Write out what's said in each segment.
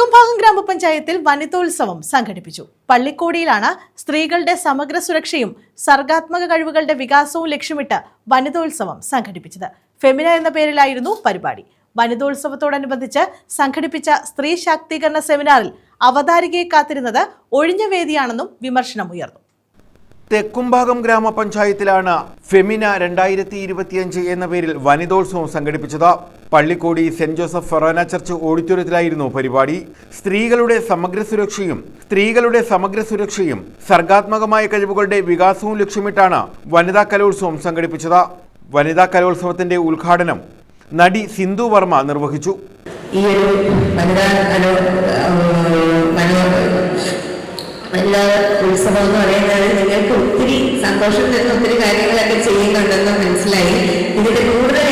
തെക്കുംഭാഗം ഗ്രാമപഞ്ചായത്തിൽ വനിതോത്സവം സംഘടിപ്പിച്ചു. പള്ളിക്കോടിയിലാണ് സ്ത്രീകളുടെ സമഗ്ര സുരക്ഷയും സർഗാത്മക കഴിവുകളുടെ വികാസവും ലക്ഷ്യമിട്ട് വനിതോത്സവം സംഘടിപ്പിച്ചത്. ഫെമിന എന്ന പേരിലായിരുന്നു പരിപാടി. വനിതോത്സവത്തോടനുബന്ധിച്ച് സംഘടിപ്പിച്ച സ്ത്രീ ശാക്തീകരണ സെമിനാറിൽ അവതാരികയെ കാത്തിരുന്നത് ഒഴിഞ്ഞ വേദിയാണെന്നും വിമർശനമുയർന്നു തെക്കുംഭാഗം ഗ്രാമപഞ്ചായത്തിലാണ് ഫെമിന രണ്ടായിരത്തി ഇരുപത്തിയഞ്ച് എന്ന പേരിൽ വനിതോത്സവം സംഘടിപ്പിച്ചത്. Pallikkodi saint Joseph forane church ഓഡിറ്റോറിയത്തിലായിരുന്നു പരിപാടി. സ്ത്രീകളുടെ സമഗ്ര സുരക്ഷയും സ്ത്രീകളുടെ സമഗ്ര സുരക്ഷയും സർഗാത്മകമായ കഴിവുകളുടെ വികാസവും ലക്ഷ്യമിട്ടാണ് വനിതാ കലോത്സവം സംഘടിപ്പിച്ചത്. വനിതാ കലോത്സവത്തിന്റെ ഉദ്ഘാടനം നടി സിന്ധു വർമ്മ നിർവഹിച്ചു. ഈ വനിതാ ഉത്സവം എന്ന് പറയുന്നത് നിങ്ങൾക്ക് ഒത്തിരി സന്തോഷം തരുന്ന ഒത്തിരി കാര്യങ്ങളൊക്കെ ചെയ്യുന്നുണ്ടെന്ന് മനസ്സിലായി. ഇതിന്റെ കൂടുതൽ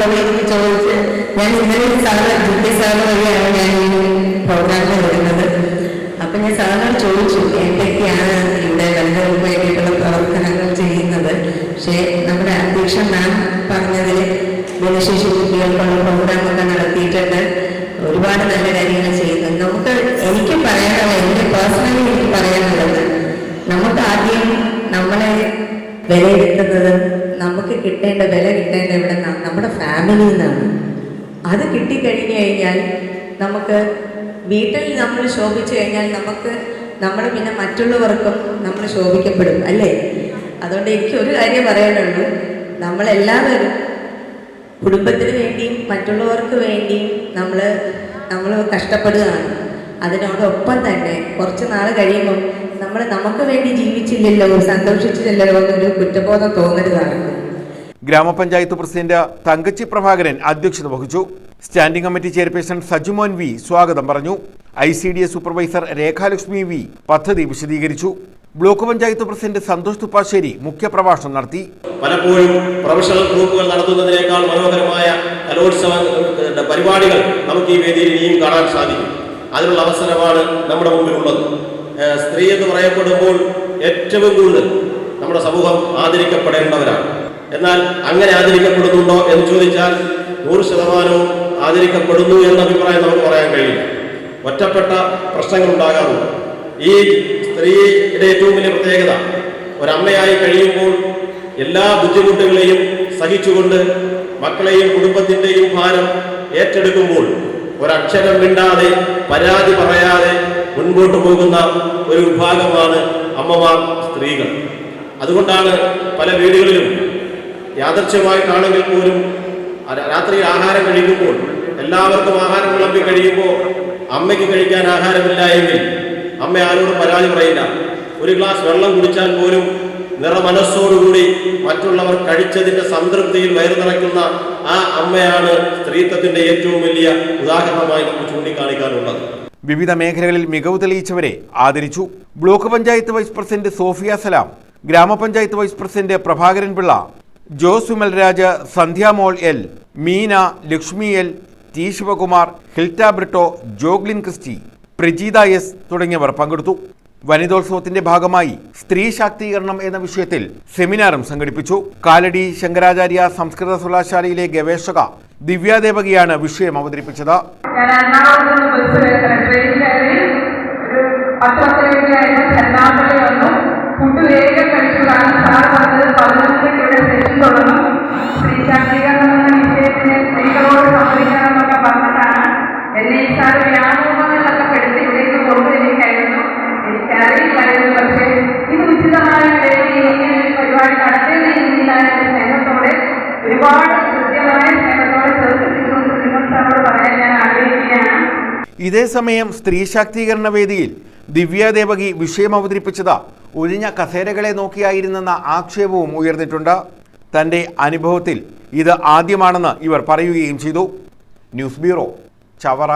എനിക്ക് ചോദിച്ച് ഞാൻ ഇന്നലെ സാറ് ജുഡി സാറ് വഴിയാണ് ഞാൻ ഈ പ്രോഗ്രാമിൽ വരുന്നത്. അപ്പൊ ഞാൻ സാറിനോട് ചോദിച്ചു എന്തൊക്കെയാണ് ഇവിടെ വേണ്ടിയിട്ടുള്ള പ്രവർത്തനങ്ങൾ ചെയ്യുന്നത്? പക്ഷേ നമ്മുടെ അധ്യക്ഷൻ മാം പറഞ്ഞതിൽ ഭിന്നശേഷി കുട്ടികൾക്കുള്ള പ്രോഗ്രാമൊക്കെ നടത്തിയിട്ടുണ്ട്. ഒരുപാട് നല്ല കാര്യങ്ങൾ ചെയ്യുന്നത് നമുക്ക് എനിക്ക് പറയാനുള്ള എന്റെ പേഴ്സണലി എനിക്ക് പറയാനുള്ളത് നമുക്ക് ആദ്യം നമ്മളെ വിലയിരുത്തുന്നത് നമുക്ക് കിട്ടേണ്ട വില കിട്ടേണ്ട നമ്മുടെ ഫാമിലിയിൽ നിന്നാണ് അത് കിട്ടിക്കഴിഞ്ഞു കഴിഞ്ഞാൽ നമുക്ക് വീട്ടിൽ നമ്മൾ ശോഭിച്ചു കഴിഞ്ഞാൽ നമുക്ക് നമ്മൾ പിന്നെ മറ്റുള്ളവർക്കും നമ്മൾ ശോഭിക്കപ്പെടും അല്ലേ? അതുകൊണ്ട് എനിക്ക് ഒരു കാര്യം പറയാനുള്ളൂ. നമ്മളെല്ലാവരും കുടുംബത്തിന് വേണ്ടിയും മറ്റുള്ളവർക്ക് വേണ്ടിയും നമ്മൾ നമ്മൾ കഷ്ടപ്പെടുകയാണ്. അതിനോടൊപ്പം തന്നെ കുറച്ച് നാൾ കഴിയുമ്പോൾ നമ്മൾ നമുക്ക് വേണ്ടി ജീവിച്ചില്ലല്ലോ സന്തോഷിച്ചില്ലല്ലോ എന്നൊരു കുറ്റബോധം തോന്നരുതാണ്. ഗ്രാമപഞ്ചായത്ത് പ്രസിഡന്റ് തങ്കച്ചി പ്രഭാകരൻ അധ്യക്ഷത വഹിച്ചു. Standing committee chairperson Sajumon V സ്വാഗതം പറഞ്ഞു. I C D S supervisor Rekhalakshmi V പദ്ധതി വിശദീകരിച്ചു. ബ്ലോക്ക് പഞ്ചായത്ത് പ്രസിഡന്റ് സന്തോഷ് തുപ്പാശ്ശേരി മുഖ്യപ്രഭാഷണം നടത്തി. പലപ്പോഴും പ്രൊഫഷണൽ ഗ്രൂപ്പുകൾ നടത്തുന്നതിനേക്കാൾ മനോഹരമായ കലോത്സവ പരിപാടികൾ നമുക്ക് ഈ വേദിയിൽ ഇനിയും കാണാൻ സാധിക്കും. അതിനുള്ള അവസരമാണ് നമ്മുടെ മുമ്പിലുള്ളത്. സ്ത്രീ എന്ന് പറയപ്പെടുമ്പോൾ ഏറ്റവും കൂടുതൽ നമ്മുടെ സമൂഹം ആദരിക്കപ്പെടേണ്ടവരാണ്. എന്നാൽ അങ്ങനെ ആദരിക്കപ്പെടുന്നുണ്ടോ എന്ന് ചോദിച്ചാൽ നൂറ് ശതമാനവും ആദരിക്കപ്പെടുന്നു എന്ന അഭിപ്രായം നമുക്ക് പറയാൻ കഴിയില്ല. ഒറ്റപ്പെട്ട പ്രശ്നങ്ങൾ ഉണ്ടാകാറുണ്ട് ഈ സ്ത്രീയുടെ ഏറ്റവും വലിയ പ്രത്യേകത ഒരമ്മയായി കഴിയുമ്പോൾ എല്ലാ ബുദ്ധിമുട്ടുകളെയും സഹിച്ചുകൊണ്ട് മക്കളെയും കുടുംബത്തിന്റെയും ഭാരം ഏറ്റെടുക്കുമ്പോൾ ഒരക്ഷരം മിണ്ടാതെ പരാതി പറയാതെ മുൻപോട്ട് പോകുന്ന ഒരു വിഭാഗമാണ് അമ്മമാർ സ്ത്രീകൾ. അതുകൊണ്ടാണ് പല വീടുകളിലും യാദർച്ഛ്യമായിട്ടാണെങ്കിൽ പോലും രാത്രി ആഹാരം കഴിക്കുമ്പോൾ എല്ലാവർക്കും ആഹാരം വിളമ്പി കഴിയുമ്പോൾ അമ്മയ്ക്ക് കഴിക്കാൻ ആഹാരമില്ല എങ്കിൽ അമ്മ ആരോടും പരാതി പറയില്ല. ഒരു ഗ്ലാസ് വെള്ളം കുടിച്ചാൽ പോലും നിറമനസ്സോടുകൂടി മറ്റുള്ളവർ കഴിച്ചതിന്റെ സംതൃപ്തിയിൽ വയറു നിറയ്ക്കുന്ന ആ അമ്മയാണ് സ്ത്രീത്വത്തിന്റെ ഏറ്റവും വലിയ ഉദാഹരണമായി നമുക്ക് ചൂണ്ടിക്കാണിക്കാനുള്ളത്. വിവിധ മേഖലകളിൽ മികവ് തെളിയിച്ചവരെ ആദരിച്ചു. Block panchayat vice president Sofia Salam gramapanchayat vice president Prabhakaran Pillai Jose Vimalraj Sandhyamol L Meena Lakshmi L T Sivakumar Hilda Britto Joglin Christy Prajeetha S തുടങ്ങിയവർ പങ്കെടുത്തു. വനിതോത്സവത്തിന്റെ ഭാഗമായി സ്ത്രീ ശാക്തീകരണം എന്ന വിഷയത്തിൽ സെമിനാറും സംഘടിപ്പിച്ചു. കാലടി ശങ്കരാചാര്യ സംസ്കൃത സർവകലാശാലയിലെ ഗവേഷക ദിവ്യാദേവകിയാണ് വിഷയം അവതരിപ്പിച്ചത്. ഫുഡ് എറണാകുളത്ത് ശാക്തീകരണം എന്ന വിഷയത്തിന് സ്ത്രീകളോട് സംവദിക്കണമെന്നൊക്കെ പറഞ്ഞിട്ടാണ് എന്നെ ഈ സാർ വ്യാമോഹങ്ങളിലൊക്കെ പെടുത്തി ഇവിടേക്ക് കൊണ്ടുവരികയായിരുന്നു എനിക്കറിയില്ലായിരുന്നു പക്ഷേ ഇത് ഉചിതമായ വേദിയിൽ ഇങ്ങനെ ഒരു പരിപാടി നടത്തേണ്ടിയിരുന്നില്ല എന്ന സ്നേഹത്തോടെ ഒരുപാട് കൃത്യമായ സ്നേഹത്തോടെ ചേർത്ത് നിങ്ങൾ സാറോട് പറയാൻ ഞാൻ ആഗ്രഹിക്കുകയാണ് ഇതേസമയം സ്ത്രീ ശാക്തീകരണ വേദിയിൽ ദിവ്യാദേവകി വിഷയം അവതരിപ്പിച്ചത് ഒഴിഞ്ഞ കസേരകളെ നോക്കിയായിരുന്നെന്ന ആക്ഷേപവും ഉയർന്നിട്ടുണ്ട്. തന്റെ അനുഭവത്തിൽ ഇത് ആദ്യമാണെന്ന് ഇവർ പറയുകയും ചെയ്തു. News bureau Chavara.